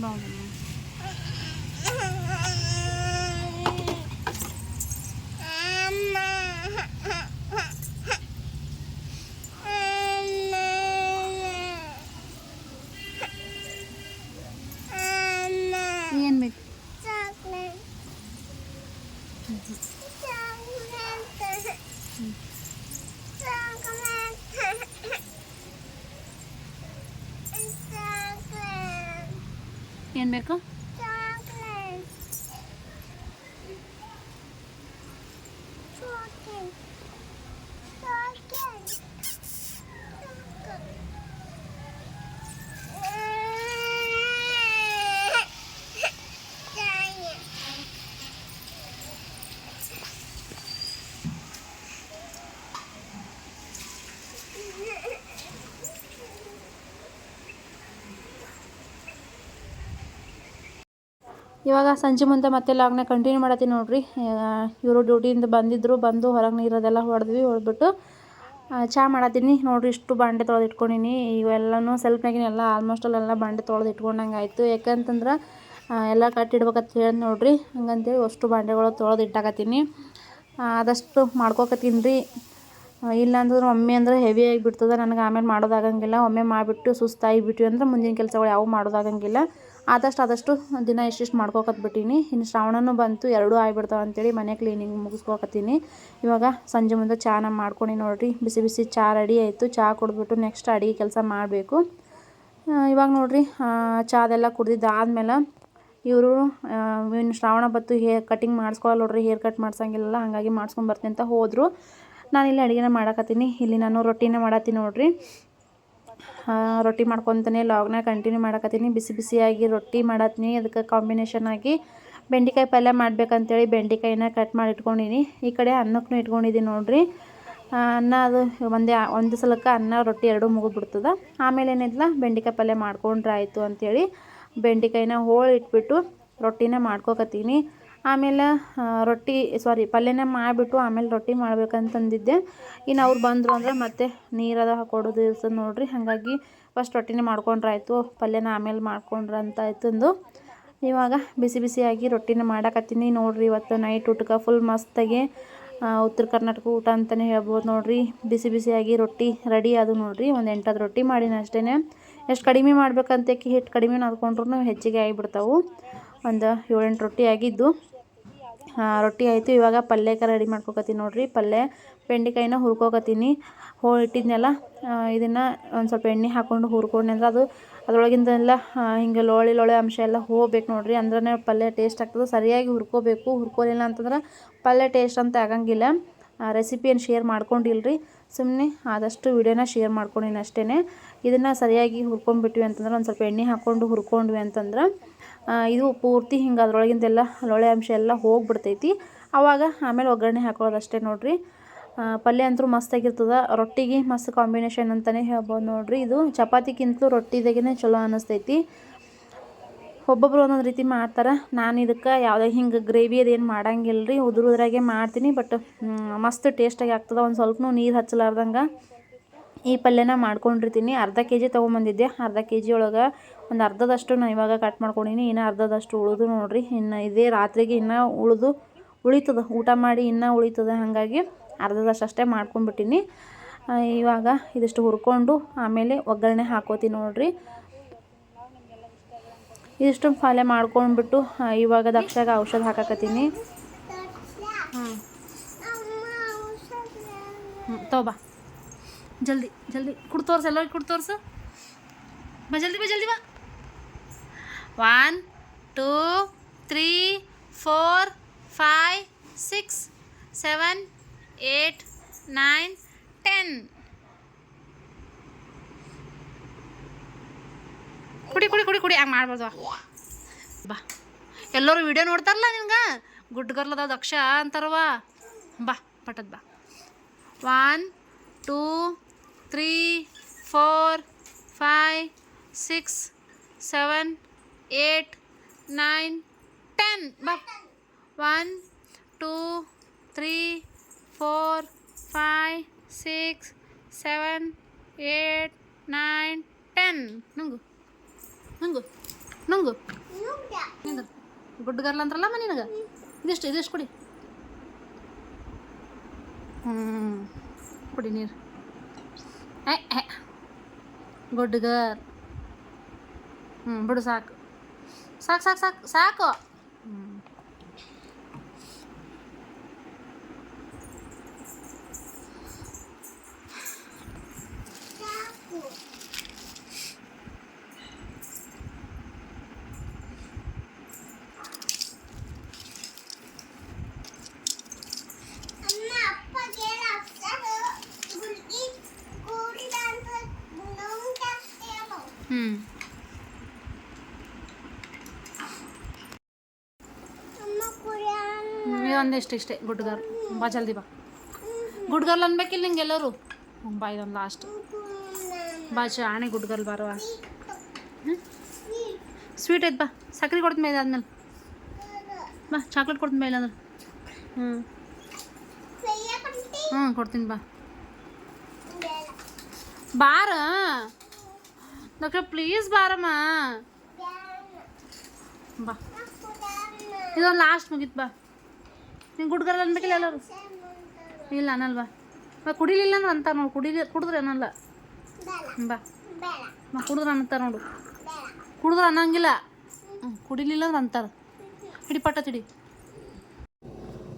ಇವಾಗ ಸಂಜೆ ಮುಂದೆ ಮತ್ತೆ ಲಾಗ್ನ ಕಂಟಿನ್ಯೂ ಮಾಡತ್ತೀನಿ ನೋಡ್ರಿ. ಇವರು ಡ್ಯೂಟಿಯಿಂದ ಬಂದಿದ್ದರು ಬಂದು ಹೊರಗೆ ನೀರೋದೆಲ್ಲ ಹೊಡೆದ್ವಿ, ಹೊಡೆದ್ಬಿಟ್ಟು ಚಹಾ ಮಾಡತ್ತೀನಿ. ನೋಡ್ರಿ ಇಷ್ಟು ಬಾಂಡೆ ತೊಳೆದು ಇಟ್ಕೊಂಡಿನಿ ಇವೆಲ್ಲನೂ ಎಲ್ಲ ಆಲ್ಮೋಸ್ಟ್ ಅಲ್ಲೆಲ್ಲ ಬಾಂಡೆ ತೊಳೆದು ಇಟ್ಕೊಂಡಂಗೆ ಆಯಿತು ಯಾಕಂತಂದ್ರೆ ಎಲ್ಲ ಕಟ್ಟಿಡ್ಬೇಕಂತ ಹೇಳಿ ನೋಡ್ರಿ. ಹಂಗಂತೇಳಿ ಅಷ್ಟು ಬಾಂಡೆಗಳು ತೊಳೆದು ಇಟ್ಟಾಕತ್ತೀನಿ ಆದಷ್ಟು ಮಾಡ್ಕೊಕತ್ತೀನಿ ರೀ. ಇಲ್ಲಾಂದ್ರೆ ಒಮ್ಮೆ ಅಂದ್ರೆ ಹೆವಿ ಆಗಿಬಿಡ್ತದೆ. ನನಗೆ ಆಮೇಲೆ ಮಾಡೋದಾಗಂಗಿಲ್ಲ. ಒಮ್ಮೆ ಮಾಡಿಬಿಟ್ಟು ಸುಸ್ತಾಗಿಬಿಟ್ವಿ ಅಂದ್ರೆ ಮುಂದಿನ ಕೆಲಸಗಳು ಯಾವ ಮಾಡೋದಾಗಂಗಿಲ್ಲ. ಆದಷ್ಟು ಆದಷ್ಟು ದಿನ ಇಷ್ಟಿಷ್ಟು ಮಾಡ್ಕೊಕತ್ಬಿಟ್ಟೀನಿ ಇನ್ನು ಶ್ರಾವಣನೂ ಬಂತು, ಎರಡೂ ಆಗಿಬಿಡ್ತಾವೆ ಅಂತೇಳಿ ಮನೆ ಕ್ಲೀನಿಂಗ್ ಮುಗಿಸ್ಕೊಕತ್ತೀನಿ. ಇವಾಗ ಸಂಜೆ ಮುಂದೆ ಚಹಾನ ಮಾಡ್ಕೊಂಡು ನೋಡ್ರಿ. ಬಿಸಿ ಬಿಸಿ ಚಹಾ ರೆಡಿ ಆಯಿತು. ಚಹಾ ಕೊಡ್ಬಿಟ್ಟು ನೆಕ್ಸ್ಟ್ ಅಡಿಗೆ ಕೆಲಸ ಮಾಡಬೇಕು. ಇವಾಗ ನೋಡ್ರಿ ಚಹಾದೆಲ್ಲ ಕುಡ್ದಿದ್ದಾದ್ಮೇಲೆ ಇವರು ಇನ್ನು ಶ್ರಾವಣ ಬತ್ತು ಹೇರ್ ಕಟಿಂಗ್ ಮಾಡಿಸ್ಕೊಳ್ಳಲ್ಲ ನೋಡ್ರಿ ಹೇರ್ ಕಟ್ ಮಾಡ್ಸೋಂಗಿಲ್ಲ ಹಾಗಾಗಿ ಮಾಡ್ಸ್ಕೊಂಡು ಬರ್ತೀನಿ ಅಂತ ಹೋದರು. ನಾನಿಲ್ಲಿ ಅಡುಗೆನ ಮಾಡಕತ್ತೀನಿ. ಇಲ್ಲಿ ನಾನು ರೊಟ್ಟಿನೇ ಮಾಡತ್ತೀನಿ ನೋಡ್ರಿ. ರೊಟ್ಟಿ ಮಾಡ್ಕೊತಾನೆ ಲಾಗ್ನ ಕಂಟಿನ್ಯೂ ಮಾಡಕತ್ತೀನಿ. ಬಿಸಿ ಬಿಸಿಯಾಗಿ ರೊಟ್ಟಿ ಮಾಡತ್ತೀನಿ ಅದಕ್ಕೆ ಕಾಂಬಿನೇಷನ್ ಆಗಿ ಬೆಂಡೆಕಾಯಿ ಪಲ್ಯ ಮಾಡ್ಬೇಕಂತೇಳಿ ಬೆಂಡೆಕಾಯಿನ ಕಟ್ ಮಾಡಿ ಇಟ್ಕೊಂಡಿನಿ ಈ ಕಡೆ ಅನ್ನಕ್ಕೂ ಇಟ್ಕೊಂಡಿದ್ದೀನಿ ನೋಡಿರಿ. ಅನ್ನ ಅದು ಒಂದೇ, ಒಂದು ಸಲಕ್ಕೆ ಅನ್ನ, ರೊಟ್ಟಿ ಎರಡೂ ಮುಗಿದ್ಬಿಡ್ತದೆ. ಆಮೇಲೆ ಏನಿಲ್ಲ ಬೆಂಡೆಕಾಯಿ ಪಲ್ಯ ಮಾಡ್ಕೊಂಡ್ರೆ ಆಯಿತು ಅಂಥೇಳಿ ಬೆಂಡೆಕಾಯಿನ ಹೋಳು ಇಟ್ಬಿಟ್ಟು ರೊಟ್ಟಿನ ಮಾಡ್ಕೊಕತ್ತೀನಿ. ಆಮೇಲೆ ರೊಟ್ಟಿ ಸಾರಿ ಪಲ್ಯನೇ ಮಾಡಿಬಿಟ್ಟು ಆಮೇಲೆ ರೊಟ್ಟಿ ಮಾಡ್ಬೇಕಂತಂದಿದ್ದೆ. ಇನ್ನು ಅವ್ರು ಬಂದರು ಅಂದ್ರೆ ಮತ್ತೆ ನೀರದ ಹಾಕೊಡೋದು ಇರ್ತದೆ ನೋಡಿರಿ. ಹಾಗಾಗಿ ಫಸ್ಟ್ ರೊಟ್ಟಿನೇ ಮಾಡ್ಕೊಂಡ್ರೆ ಆಯಿತು ಪಲ್ಯನ ಆಮೇಲೆ ಮಾಡ್ಕೊಂಡ್ರೆ ಅಂತ ಆಯ್ತಂದು ಇವಾಗ ಬಿಸಿ ಬಿಸಿಯಾಗಿ ರೊಟ್ಟಿನ ಮಾಡಕತ್ತೀನಿ ನೋಡಿರಿ. ಇವತ್ತು ನೈಟ್ ಊಟಕ್ಕೆ ಫುಲ್ ಮಸ್ತಾಗಿ ಉತ್ತರ ಕರ್ನಾಟಕ ಊಟ ಅಂತಲೇ ಹೇಳ್ಬೋದು ನೋಡಿರಿ. ಬಿಸಿ ಬಿಸಿಯಾಗಿ ರೊಟ್ಟಿ ರೆಡಿ ಅದು ನೋಡಿರಿ. ಒಂದು ಎಂಟಾದ ರೊಟ್ಟಿ ಮಾಡೀನಿ ಅಷ್ಟೇ ಎಷ್ಟು ಕಡಿಮೆ ಮಾಡ್ಬೇಕಂತೇಕಿ ಹಿಟ್ಟು ಕಡಿಮೆ ನಾದ್ಕೊಂಡ್ರು ಹೆಚ್ಚಿಗೆ ಆಗಿಬಿಡ್ತಾವೆ. ಒಂದು ಏಳೆಂಟು ರೊಟ್ಟಿ ಆಗಿದ್ದು. ರೊಟ್ಟಿ ಆಯಿತು. ಇವಾಗ ಪಲ್ಯಕ್ಕೆ ರೆಡಿ ಮಾಡ್ಕೊಕತ್ತೀನಿ ನೋಡಿರಿ. ಪಲ್ಯ ಬೆಂಡೆಕಾಯಿನ ಹುರ್ಕೊಕತ್ತೀನಿ. ಹೋಳು ಇಟ್ಟಿದ್ನೆಲ್ಲ ಇದನ್ನು ಒಂದು ಸ್ವಲ್ಪ ಎಣ್ಣೆ ಹಾಕ್ಕೊಂಡು ಹುರ್ಕೊಂಡೆ ಅಂದ್ರೆ ಅದು ಅದರೊಳಗಿಂದೆಲ್ಲ ಹಿಂಗೆ ಲೋಳೆ ಲೋಳೆ ಅಂಶ ಎಲ್ಲ ಹೋಗ್ಬೇಕು ನೋಡಿರಿ. ಅಂದ್ರೆ ಪಲ್ಯ ಟೇಸ್ಟ್ ಆಗ್ತದೆ. ಸರಿಯಾಗಿ ಹುರ್ಕೋಬೇಕು. ಹುರ್ಕೋಲಿಲ್ಲ ಅಂತಂದ್ರೆ ಪಲ್ಯ ಟೇಸ್ಟ್ ಅಂತ ಆಗಂಗಿಲ್ಲ. ರೆಸಿಪಿ ಏನು ಶೇರ್ ಮಾಡ್ಕೊಂಡಿಲ್ರಿ? ಸುಮ್ಮನೆ ಆದಷ್ಟು ವಿಡಿಯೋನ ಶೇರ್ ಮಾಡ್ಕೊಂಡಿನಿ ಅಷ್ಟೇ ಇದನ್ನು ಸರಿಯಾಗಿ ಹುರ್ಕೊಂಡ್ಬಿಟ್ವಿ ಅಂತಂದ್ರೆ ಒಂದು ಸ್ವಲ್ಪ ಎಣ್ಣೆ ಹಾಕ್ಕೊಂಡು ಹುರ್ಕೊಂಡ್ವಿ ಅಂತಂದ್ರೆ ಇದು ಪೂರ್ತಿ ಹಿಂಗೆ ಅದ್ರೊಳಗಿಂದೆಲ್ಲ ಲೊಳೆ ಅಂಶ ಎಲ್ಲ ಹೋಗ್ಬಿಡ್ತೈತಿ. ಆವಾಗ ಆಮೇಲೆ ಒಗ್ಗರಣೆ ಹಾಕೊಳ್ಳೋದು ಅಷ್ಟೇ ನೋಡಿರಿ ಪಲ್ಯ ಅಂತೂ ಮಸ್ತಾಗಿರ್ತದೆ ರೊಟ್ಟಿಗೆ ಮಸ್ತ್ ಕಾಂಬಿನೇಷನ್ ಅಂತಲೇ ಹೇಳ್ಬೋದು ನೋಡಿರಿ. ಇದು ಚಪಾತಿಗಿಂತಲೂ ರೊಟ್ಟಿದಾಗೇ ಚಲೋ ಅನ್ನಿಸ್ತೈತಿ ಒಬ್ಬೊಬ್ರು ಒಂದೊಂದು ರೀತಿ ಮಾಡ್ತಾರೆ. ನಾನು ಇದಕ್ಕೆ ಯಾವುದೇ ಹಿಂಗೆ ಗ್ರೇವಿ ಅದೇನು ಮಾಡಂಗಿಲ್ಲ ರೀ ಉದುರು ಉದ್ರಾಗೆ ಮಾಡ್ತೀನಿ ಬಟ್ ಮಸ್ತ್ ಟೇಸ್ಟಾಗಿ ಆಗ್ತದೆ. ಒಂದು ಸ್ವಲ್ಪ ನೀರು ಹಚ್ಚಲಾರ್ದಂಗೆ ಈ ಪಲ್ಯನ ಮಾಡ್ಕೊಂಡಿರ್ತೀನಿ. ಅರ್ಧ ಕೆ ಜಿ ತೊಗೊಂಬಂದಿದ್ದೆ. ಅರ್ಧ ಕೆ ಜಿ ಒಳಗೆ ಒಂದು ಅರ್ಧದಷ್ಟು ನಾನು ಇವಾಗ ಕಟ್ ಮಾಡ್ಕೊಂಡಿನಿ, ಇನ್ನು ಅರ್ಧದಷ್ಟು ಉಳಿದು ನೋಡಿರಿ. ಇನ್ನು ಇದೇ ರಾತ್ರಿಗೆ ಇನ್ನೂ ಉಳಿದು ಉಳಿತದೆ, ಊಟ ಮಾಡಿ ಇನ್ನೂ ಉಳಿತದೆ ಹಾಗಾಗಿ ಅರ್ಧದಷ್ಟು ಅಷ್ಟೇ ಮಾಡ್ಕೊಂಡ್ಬಿಟ್ಟಿನಿ. ಇವಾಗ ಇದಿಷ್ಟು ಹುರ್ಕೊಂಡು ಆಮೇಲೆ ಒಗ್ಗರಣೆ ಹಾಕೋತೀನಿ ನೋಡಿರಿ. ಇದಿಷ್ಟು ಪಲ್ಯ ಮಾಡ್ಕೊಂಡ್ಬಿಟ್ಟು ಇವಾಗ ದಕ್ಷಾಗ ಔಷಧ ಹಾಕಕತ್ತೀನಿ. ಹ್ಞೂ ತಗೋಬಾ ಜಲ್ದಿ ಜಲ್ದಿ. ಕುಡ್ ತೋರ್ಸು ಎಲ್ಲರಿಗೆ ಕುಡ್ ತೋರ್ಸು. ಬಾ, ಜಲ್ದಿ ಬಾ ಜಲ್ದಿ ಬಾ. One two three four five six seven eight nine ten ಕುಡಿ ಕುಡಿ ಕುಡಿ ಕುಡಿ. ಹಂಗೆ ಮಾಡ್ಬೋದು. ಬಾ. ಎಲ್ಲರೂ ವಿಡಿಯೋ ನೋಡ್ತಾರಲ್ಲ ನಿನ್ಗೆ? ಗುಡ್ ಅದಾವ ದಕ್ಷ ಅಂತಾರವ ಬಾ, ಪಟದ್ ಬಾ. One two three four five six seven eight, nine, ten. ಬಾ. One, two, three, four five six, seven, eight, nine, ten. ನಂಗು. ನುಂಗು. ನುಂಗು. ಗುಡ್ ಗರ್ಲ್ ಮನೆ ನಿನಗೆ? ಇದಿಷ್ಟು ಇದಿಷ್ಟು ಕೊಡಿ. ಹ್ಞೂ ಕುಡಿ ನೀರು. ಗುಡ್ ಗರ್ ಹ್ಞೂ ಬಿಡು ಸಾಕು. ಸಾಕು ಸಾಕು ಸಾಕು ಸಾಕು ಹ್ಞೂ ಅಮ್ಮ ಅಪ್ಪಗೆ ಅಪ್ಸರು ಗುಲ್ಗಿ ಕೂಡಿದ ಅಂತ ನೋವು ಹ್ಞೂ ಅಮ್ಮ ಕುಡಿಯ ಇದೊಂದಿಷ್ಟು ಇಷ್ಟೇ ಗುಡ್ ಗರ್ಲ್ ಬಾ ಜಲ್ದಿ ಬಾ. ಗುಡ್ ಗರ್ಲ್ ಅನ್ಬೇಕಿಲ್ಲ ನಿಂಗೆ ಎಲ್ಲರೂ? ಬಾ ಇದೊಂದು ಲಾಸ್ಟ್ ಬಾ ಆಣೆ ಗುಡ್ ಗರ್ಲ್ ಹ್ಞೂ ಸ್ವೀಟ್ ಐತೆ ಬಾ. ಸಕ್ಕರೆ ಕೊಡ್ತೀನಿ ಮೇಲೆ ಆದ್ಮೇಲೆ. ಬಾ ಚಾಕ್ಲೇಟ್ ಕೊಡ್ತೀನಿ ಮೇಲೆ ಅಂದ್ರೆ ಹ್ಞೂ ಹ್ಞೂ ಕೊಡ್ತೀನಿ ಬಾ. ಬಾರ? ಡಾಕ್ಟರ್ ಪ್ಲೀಸ್ ಬಾರಮ್ಮ. ಬಾ. ಇದೊಂದು ಲಾಸ್ಟ್ ಮುಗೀತು ಬಾ. ನೀನು ಗುಡ್ ಗರ್ಲ್ ಅನ್ಬೇಕಿಲ್ಲ ಎಲ್ಲರು? ಇಲ್ಲ, ಅನ್ನಲ್ವಾ? ಬಾ, ಕುಡಿಲಿಲ್ಲ ಅಂದ್ರೆ ಅಂತಾರೆ ನೋಡು. ಕುಡಿಲಿ, ಕುಡಿದ್ರೆ ಅನ್ನಲ್ಲ. ಬಾ. ಬಾ, ಕುಡಿದ್ರೆ ಅನ್ನಂತಾರೆ ನೋಡು. ಕುಡಿದ್ರೆ ಅನ್ನಂಗಿಲ್ಲ. ಹ್ಞೂ ಕುಡಿಲಿಲ್ಲ ಅಂದ್ರೆ ಅಂತಾರೆ. ಹಿಡಿ, ಪಟ್ಟ ತಿಡಿ.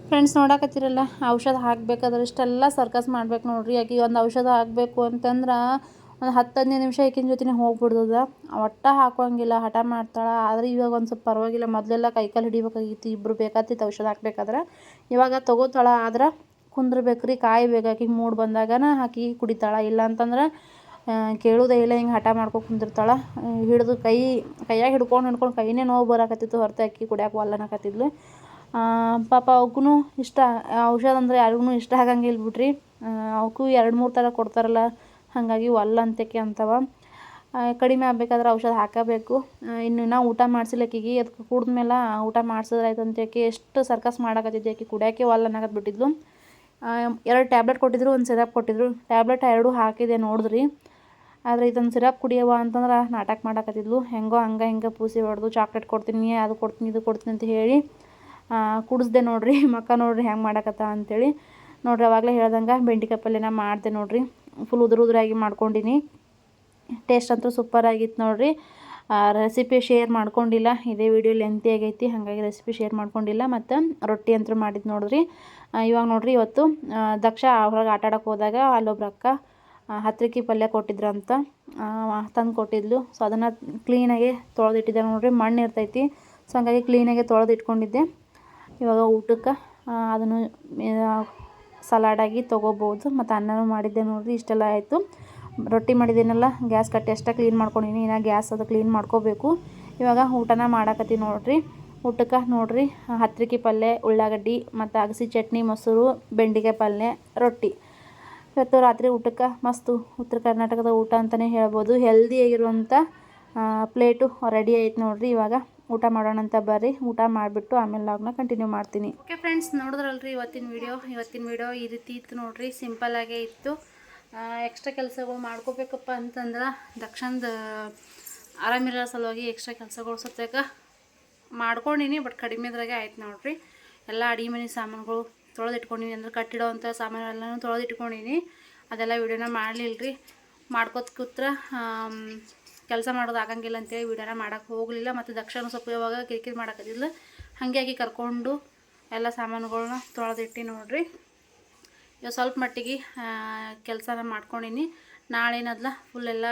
ಫ್ರೆಂಡ್ಸ್ ನೋಡಕತ್ತಿರಲ್ಲ, ಔಷಧ ಹಾಕ್ಬೇಕಾದ್ರೆ ಇಷ್ಟೆಲ್ಲ ಸರ್ಕಸ್ ಮಾಡ್ಬೇಕು ನೋಡ್ರಿ. ಯಾಕೆ ಒಂದು ಔಷಧ ಹಾಕಬೇಕು ಅಂತಂದ್ರೆ ಒಂದು ಹತ್ತು ಹದಿನೈದು ನಿಮಿಷ ಆಕಿನ ಜೊತೆ ಹೋಗ್ಬಿಡ್ದದ ಒಟ್ಟ ಹಾಕೋಂಗಿಲ್ಲ ಹಠ ಮಾಡ್ತಾಳೆ. ಆದರೆ ಇವಾಗ ಒಂದು ಸ್ವಲ್ಪ ಪರವಾಗಿಲ್ಲ. ಮೊದಲೆಲ್ಲ ಕೈಕಾಲು ಹಿಡಿಬೇಕಾಗಿತ್ತು. ಇಬ್ಬರು ಬೇಕಾಗ್ತಿತ್ತು ಔಷಧ ಹಾಕ್ಬೇಕಾದ್ರೆ. ಇವಾಗ ತೊಗೋತಾಳೆ, ಆದ್ರೆ ಕುಂದ್ರಬೇಕ್ರಿ, ಕಾಯ್ಬೇಕು. ಆಕಿಗೆ ಮೂಡ್ ಬಂದಾಗನ ಹಾಕಿ ಕುಡಿತಾಳೆ. ಇಲ್ಲ ಅಂತಂದ್ರೆ ಕೇಳೋದೇ ಇಲ್ಲ, ಹಿಂಗೆ ಹಠ ಮಾಡ್ಕೊ ಕುಂದಿರ್ತಾಳೆ. ಹಿಡಿದು ಕೈ, ಕೈಯಾಗ ಹಿಡ್ಕೊಂಡು ಹಿಡ್ಕೊಂಡು ಕೈನೇ ನೋವು ಬರಕತ್ತಿತ್ತು. ಹೊರತು ಅಕ್ಕಿ ಕುಡಿಯಾಕ ಒಲ್ಲನಕತ್ತಿದ್ಲು. ಪಾಪ ಅವಕ್ಕೂ ಇಷ್ಟ. ಔಷಧ ಅಂದರೆ ಯಾರಿಗೂ ಇಷ್ಟ ಆಗಂಗಿಲ್ಲ ಬಿಡ್ರಿ ಅವಕ್ಕೂ ಎರಡು ಮೂರು ಥರ ಕೊಡ್ತಾರಲ್ಲ. ಹಾಗಾಗಿ ಒಲ್ಲ ಅಂತಕ್ಕೆ ಅಂತವ. ಕಡಿಮೆ ಆಗಬೇಕಾದ್ರೆ ಔಷಧ ಹಾಕಬೇಕು. ಇನ್ನು ನಾ ಊಟ ಮಾಡಿಸಿಲ್ಲ ಆಕಿಗೆ ಅದಕ್ಕೆ ಕುಡ್ದ್ಮೇಲೆ ಊಟ ಮಾಡಿಸಿದ್ರೆ ಆಯ್ತು ಅಂತ ಆಕಿ ಎಷ್ಟು ಸರ್ಕಸ್ ಮಾಡಕತ್ತಿದ್ದೆ ಆಕೆ ಕುಡಿಯೋಕೆ ಒಲ್ಲ ಅನ್ನಕತ್ ಬಿಟ್ಟಿದ್ಲು. ಎರಡು ಟ್ಯಾಬ್ಲೆಟ್ ಕೊಟ್ಟಿದ್ರು, ಒಂದು ಸಿರಪ್ ಕೊಟ್ಟಿದ್ರು. ಟ್ಯಾಬ್ಲೆಟ್ ಎರಡು ಹಾಕಿದೆ ನೋಡಿದ್ರಿ. ಆದರೆ ಇದೊಂದು ಸಿರಪ್ ಕುಡಿಯವ ಅಂತಂದ್ರೆ ನಾಟಕ ಮಾಡಕತ್ತಿದ್ಲು. ಹೆಂಗೋ ಹಂಗೆ ಹಿಂಗೆ ಪೂಸಿ ಹೊಡೆದು ಚಾಕ್ಲೇಟ್ ಕೊಡ್ತೀನಿ, ಅದು ಕೊಡ್ತೀನಿ, ಇದು ಕೊಡ್ತೀನಿ ಅಂತ ಹೇಳಿ ಕುಡಿಸ್ದೆ ನೋಡ್ರಿ. ಮಕ್ಕ ನೋಡ್ರಿ ಹೆಂಗೆ ಮಾಡಕತ್ತ ಅಂತೇಳಿ. ನೋಡ್ರಿ ಅವಾಗಲೇ ಹೇಳ್ದಂಗೆ ಬೆಂಡಿಕಾಯಿ ಪಲ್ಯನ ಮಾಡಿದೆ ನೋಡ್ರಿ. ಫುಲ್ ಉದುರು ಉದುರಾಗಿ ಮಾಡ್ಕೊಂಡಿನಿ. ಟೇಸ್ಟ್ ಅಂತೂ ಸೂಪರ್ ಆಗಿತ್ತು ನೋಡ್ರಿ. ರೆಸಿಪಿ ಶೇರ್ ಮಾಡ್ಕೊಂಡಿಲ್ಲ. ಇದೇ ವಿಡಿಯೋ ಲೆಂತಿ ಆಗೈತಿ, ಹಾಗಾಗಿ ರೆಸಿಪಿ ಶೇರ್ ಮಾಡ್ಕೊಂಡಿಲ್ಲ. ಮತ್ತು ರೊಟ್ಟಿ ಅಂತೂ ಮಾಡಿದ್ದು ನೋಡ್ರಿ. ಇವಾಗ ನೋಡ್ರಿ ಇವತ್ತು ದಕ್ಷ ಹೊರಗೆ ಆಟ ಆಡೋಕೆ ಹೋದಾಗ ಅಲ್ಲೊಬ್ರು ಅಕ್ಕ ಹತ್ರಿಕೆ ಪಲ್ಯ ಕೊಟ್ಟಿದ್ರಂತ. ತಂದು ಕೊಟ್ಟಿದ್ಲು. ಸೊ ಅದನ್ನು ಕ್ಲೀನಾಗಿ ತೊಳೆದಿಟ್ಟಿದ್ದೆ ನೋಡಿರಿ. ಮಣ್ಣು ಇರ್ತೈತಿ. ಸೊ ಹಂಗಾಗಿ ಕ್ಲೀನಾಗಿ ತೊಳೆದು ಇಟ್ಕೊಂಡಿದ್ದೆ ಇವಾಗ ಊಟಕ್ಕೆ ಅದನ್ನು ಸಲಾಡಾಗಿ ತೊಗೋಬೋದು. ಮತ್ತು ಅನ್ನನೂ ಮಾಡಿದ್ದೆ ನೋಡಿರಿ, ಇಷ್ಟೆಲ್ಲ ಆಯಿತು. ರೊಟ್ಟಿ ಮಾಡಿದ್ದೀನಲ್ಲ ಗ್ಯಾಸ್ ಕಟ್ಟಿ ಅಷ್ಟೇ ಕ್ಲೀನ್ ಮಾಡ್ಕೊಂಡಿನಿ. ಇನ್ನು ಗ್ಯಾಸ್ ಅದು ಕ್ಲೀನ್ ಮಾಡ್ಕೋಬೇಕು. ಇವಾಗ ಊಟನ ಮಾಡಾಕತ್ತೀನಿ ನೋಡಿರಿ. ಊಟಕ್ಕೆ ನೋಡಿರಿ, ಹತ್ರಿಕೆ ಪಲ್ಯ, ಉಳ್ಳಾಗಡ್ಡಿ, ಮತ್ತು ಅಗಸಿ ಚಟ್ನಿ, ಮೊಸರು, ಬೆಂಡಿಗೆ ಪಲ್ಯ, ರೊಟ್ಟಿ. ಇವತ್ತು ರಾತ್ರಿ ಊಟಕ್ಕೆ ಮಸ್ತು ಉತ್ತರ ಕರ್ನಾಟಕದ ಊಟ ಅಂತಲೇ ಹೇಳ್ಬೋದು. ಹೆಲ್ದಿಯಾಗಿರುವಂಥ ಪ್ಲೇಟು ರೆಡಿ ಆಯ್ತು ನೋಡಿರಿ ಇವಾಗ. ಊಟ ಮಾಡೋಣ ಅಂತ ಬರ್ರಿ. ಊಟ ಮಾಡಿಬಿಟ್ಟು ಆಮೇಲೆ ಲಾಗ್ನ ಕಂಟಿನ್ಯೂ ಮಾಡ್ತೀನಿ. ಓಕೆ ಫ್ರೆಂಡ್ಸ್ ನೋಡಿದ್ರಲ್ರಿ ಇವತ್ತಿನ ವಿಡಿಯೋ ಇವತ್ತಿನ ವಿಡಿಯೋ ಈ ರೀತಿ ಇತ್ತು ನೋಡ್ರಿ. ಸಿಂಪಲ್ಲಾಗೇ ಇತ್ತು. ಎಕ್ಸ್ಟ್ರಾ ಕೆಲಸಗಳು ಮಾಡ್ಕೋಬೇಕಪ್ಪ ಅಂತಂದ್ರೆ ದಕ್ಷಿಣದ ಆರಾಮಿರೋ ಸಲುವಾಗಿ ಎಕ್ಸ್ಟ್ರಾ ಕೆಲಸಗಳು ಸತ್ಯಾಗ ಮಾಡ್ಕೊಂಡಿನಿ ಬಟ್ ಕಡಿಮೆದ್ರಾಗೆ ಆಯ್ತು ನೋಡ್ರಿ. ಎಲ್ಲ ಅಡಿಗೆ ಮನೆ ಸಾಮಾನುಗಳು ತೊಳೆದಿಟ್ಕೊಂಡಿನಿ, ಅಂದ್ರೆ ಕಟ್ಟಿಡೋ ಅಂಥ ಸಾಮಾನು ಎಲ್ಲನೂ ತೊಳೆದಿಟ್ಕೊಂಡಿನಿ. ಅದೆಲ್ಲ ವೀಡಿಯೋನ ಮಾಡಲಿಲ್ಲ ರೀ ಮಾಡ್ಕೋತ ಕೂತ್ರ ಕೆಲಸ ಮಾಡೋದು ಆಗಂಗಿಲ್ಲ ಅಂತೇಳಿ ವಿಡಿಯೋನ ಮಾಡೋಕೆ ಹೋಗಲಿಲ್ಲ, ಮತ್ತು ದಕ್ಷಿಣ ಸ್ವಲ್ಪ ಯಾವಾಗ ಕಿರಿಕಿರಿ ಮಾಡೋಕ್ಕಿಲ್ಲ ಹಾಗಾಗಿ ಕರ್ಕೊಂಡು ಎಲ್ಲ ಸಾಮಾನುಗಳನ್ನ ತೊಳೆದಿಟ್ಟು ನೋಡ್ರಿ. ಇವಾಗ ಸ್ವಲ್ಪ ಮಟ್ಟಿಗೆ ಕೆಲಸನ ಮಾಡ್ಕೊಂಡಿನಿ. ನಾಳೇನದ್ಲ ಫುಲ್ ಎಲ್ಲ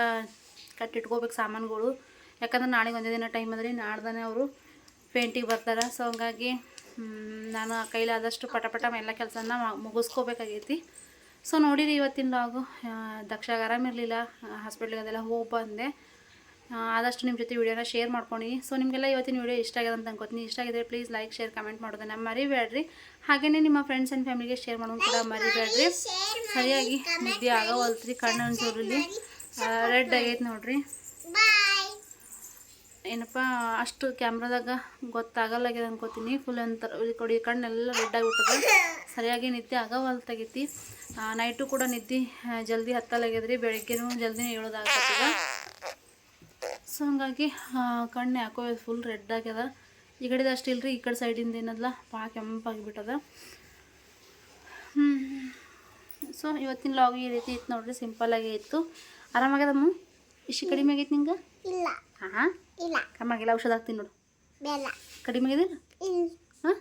ಕಟ್ಟಿಟ್ಕೋಬೇಕು ಸಾಮಾನುಗಳು. ಯಾಕಂದ್ರೆ ನಾಳೆಗೆ ಒಂದೇ ದಿನ ಟೈಮ್ ಅದ್ರಿ, ನಾಡ್ದಾನೆ ಅವರು ಪೇಂಟಿಗೆ ಬರ್ತಾರೆ. ಸೊ ಹಂಗಾಗಿ ನಾನು ಕೈಲಾದಷ್ಟು ಪಟಪಟ ಪಟ ಎಲ್ಲ ಕೆಲಸನ ಮುಗಿಸ್ಕೋಬೇಕಾಗೈತಿ. ಸೊ ನೋಡಿರಿ ಇವತ್ತಿನ ಲಾಗು ದಕ್ಷಾಗ ಆರಾಮಿರಲಿಲ್ಲ ಹಾಸ್ಪಿಟ್ಲಿಗೆ ಅದೆಲ್ಲ ಹೋಗಿ ಬಂದೆ. ಆದಷ್ಟು ನಿಮ್ಮ ಜೊತೆ ವೀಡಿಯೋನ ಶೇರ್ ಮಾಡ್ಕೊಂಡಿನಿ ಸೊ ನಿಮಗೆಲ್ಲ ಇವತ್ತಿನ ವಿಡಿಯೋ ಇಷ್ಟ ಆಗಿದೆ ಅಂತ ಅನ್ಕೋತೀನಿ. ಇಷ್ಟ ಆಗಿದ್ರೆ ಪ್ಲೀಸ್ ಲೈಕ್ ಶೇರ್ ಕಮೆಂಟ್ ಮಾಡೋದನ್ನ ಮರಿಬೇಡ್ರಿ ಹಾಗೆಯೇ ನಿಮ್ಮ ಫ್ರೆಂಡ್ಸ್ ಆ್ಯಂಡ್ ಫ್ಯಾಮಿಲಿಗೆ ಶೇರ್ ಮಾಡೋದು ಕೂಡ ಮರಿಬೇಡ್ರಿ ಸರಿಯಾಗಿ ನಿದ್ದೆ ಆಗವಲ್ತ್ರಿ ಕಣ್ಣು ಜೋರಲ್ಲಿ ರೆಡ್ ಆಗೈತೆ ನೋಡ್ರಿ. ಏನಪ್ಪ, ಅಷ್ಟು ಕ್ಯಾಮ್ರಾದಾಗ ಗೊತ್ತಾಗಲ್ಲಾಗ್ಯದ ಅನ್ಕೋತೀನಿ. ಫುಲ್ ಈ ಕೊಡಿ, ಕಣ್ಣೆಲ್ಲ ರೆಡ್ ಆಗಿಬಿಟ್ಟದ. ಸರಿಯಾಗಿ ನಿದ್ದೆ ಆಗವಲ್ತಾಗೈತಿ ನೈಟು ಕೂಡ ನಿದ್ದೆ ಜಲ್ದಿ ಹತ್ತಲಾಗ್ಯದ್ರಿ. ಬೆಳಗ್ಗೆನೂ ಜಲ್ದಿ ಹೇಳೋದಾಗತ್ತದ ಸೊ ಹಂಗಾಗಿ ಕಣ್ಣು ಯಾಕೋ ಫುಲ್ ರೆಡ್ ಆಗ್ಯದ. ಈ ಕಡೆದು ಅಷ್ಟು ಇಲ್ರಿ ಈ ಕಡೆ ಸೈಡಿಂದ ಏನದಲ್ಲ ಭಾಳ ಕೆಂಪಾಗಿಬಿಟ್ಟದ. ಹ್ಞೂ ಸೊ ಇವತ್ತಿನ ಲಾಗ್ ಈ ರೀತಿ ಇತ್ತು ನೋಡ್ರಿ ಸಿಂಪಲ್ಲಾಗಿ ಇತ್ತು. ಆರಾಮಾಗ್ಯದಮ್ಮ ಇಷ್ಟು ಕಡಿಮೆ ಆಗೈತೆ ನಿಂಗೆ? ಇಲ್ಲ. ಹಾಂ ಇಲ್ಲ. ಕಮ್ಮಾಗಿಲ್ಲ ಔಷಧ ಹಾಕ್ತೀನಿ ನೋಡು. ಬೇಡ. ಕಡಿಮೆ ಆಗಿದಿಲ್ಲ ಇಲ್ಲ. ಹಾಂ?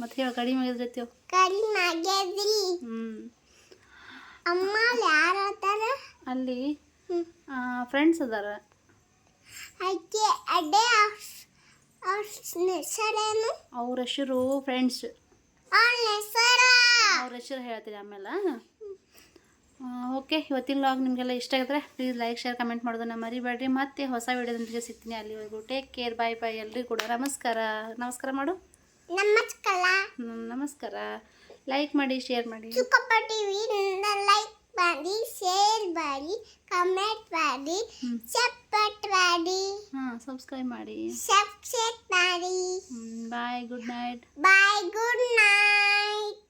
ಮತ್ತೆ ಹೇಳು ಕಡಿಮೆ ಆಗಿದ್ರೆ ಕಡಿಮೆ ಆಗ್ಯದ್ರಿ. ಹ್ಞೂ ಅಮ್ಮ ಯಾರು ಅಲ್ಲಿ ಫ್ರೆಂಡ್ಸ್ ಅದಾರ. ಅಜ್ಜಿ ಅದೇ ಹೆಸರೇನು? ಅವ್ರ ಹೆಸರು ಫ್ರೆಂಡ್ಸ್. ಅವ್ರ ಹೆಸರ? ಹೇಳ್ತೀರಿ ಆಮೇಲೆ. ಓಕೆ ಇವತ್ತಿನ ಲಾಗ್ ನಿಮಗೆಲ್ಲ ಇಷ್ಟ ಆಗಿದ್ರೆ ಪ್ಲೀಸ್ ಲೈಕ್ ಶೇರ್ ಕಮೆಂಟ್ ಮಾಡೋದನ್ನ ಮರಿಬೇಡ್ರಿ. ಮತ್ತೆ ಹೊಸ ವಿಡಿಯೋದೊಂದಿಗೆ ಸಿಗ್ತೀನಿ ಅಲ್ಲಿವರೆಗೂ. ಟೇಕ್ ಕೇರ್ ಬಾಯ್ ಬಾಯ್ ಎಲ್ಲರಿಗೂ ಕೂಡ ನಮಸ್ಕಾರ. ನಮಸ್ಕಾರ ಮಾಡು. ನಮಸ್ಕಾರ. ನಮಸ್ಕಾರ. ಲೈಕ್ ಮಾಡಿ ಶೇರ್ ಮಾಡಿ. ಲೈಕ್ ಮಾಡಿ ಶೇರ್ ಮಾಡಿ ಕಮೆಂಟ್ ಮಾಡಿ ಸಪೋರ್ಟ್ ಮಾಡಿ ಹಾಂ ಸಬ್ಸ್ಕ್ರೈಬ್ ಮಾಡಿ ಸಬ್ಸ್ಕ್ರೈಬ್ ಮಾಡಿ bye good night bye good night